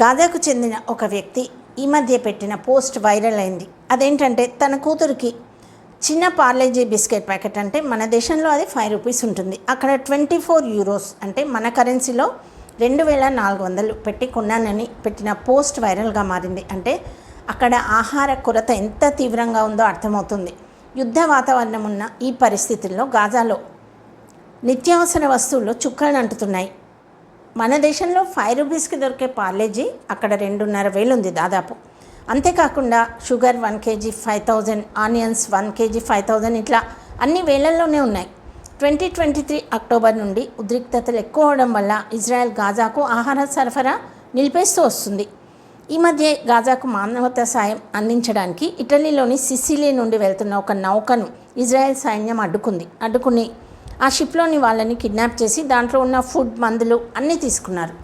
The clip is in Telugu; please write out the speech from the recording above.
గాజాకు చెందిన ఒక వ్యక్తి ఈ మధ్య పెట్టిన పోస్ట్ వైరల్ అయింది. అదేంటంటే తన కూతురికి చిన్న పార్లేజీ బిస్కెట్ ప్యాకెట్ అంటే మన దేశంలో అది ఫైవ్ రూపీస్ ఉంటుంది. అక్కడ ట్వంటీ ఫోర్ యూరోస్ అంటే మన కరెన్సీలో రెండు వేల నాలుగు వందలు పెట్టి కొన్నానని పెట్టిన పోస్ట్ వైరల్గా మారింది. అంటే అక్కడ ఆహార కొరత ఎంత తీవ్రంగా ఉందో అర్థమవుతుంది. యుద్ధ వాతావరణం ఉన్న ఈ పరిస్థితుల్లో గాజాలో నిత్యావసర వస్తువులు చుక్కలు అంటుతున్నాయి. మన దేశంలో ఫైవ్ రూపీస్కి దొరికే పార్లేజీ అక్కడ రెండున్నర వేలు ఉంది దాదాపు. అంతేకాకుండా sugar one KG five thousand onions one KG five thousand ఇట్లా అన్ని వేలల్లోనే ఉన్నాయి. ట్వంటీ ట్వంటీ త్రీ అక్టోబర్ నుండి ఉద్రిక్తతలు ఎక్కువ అవడం వల్ల ఇజ్రాయెల్ గాజాకు ఆహార సరఫరా నిలిపేస్తూ వస్తుంది. ఈ మధ్య గాజాకు మానవతా సాయం అందించడానికి ఇటలీలోని సిసిలీ నుండి వెళ్తున్న ఒక నౌకను ఇజ్రాయెల్ సైన్యం అడ్డుకుంది. అడ్డుకుని ఆ షిప్లోని వాళ్ళని కిడ్నాప్ చేసి దాంట్లో ఉన్న ఫుడ్ మందులు అన్నీ తీసుకున్నారు.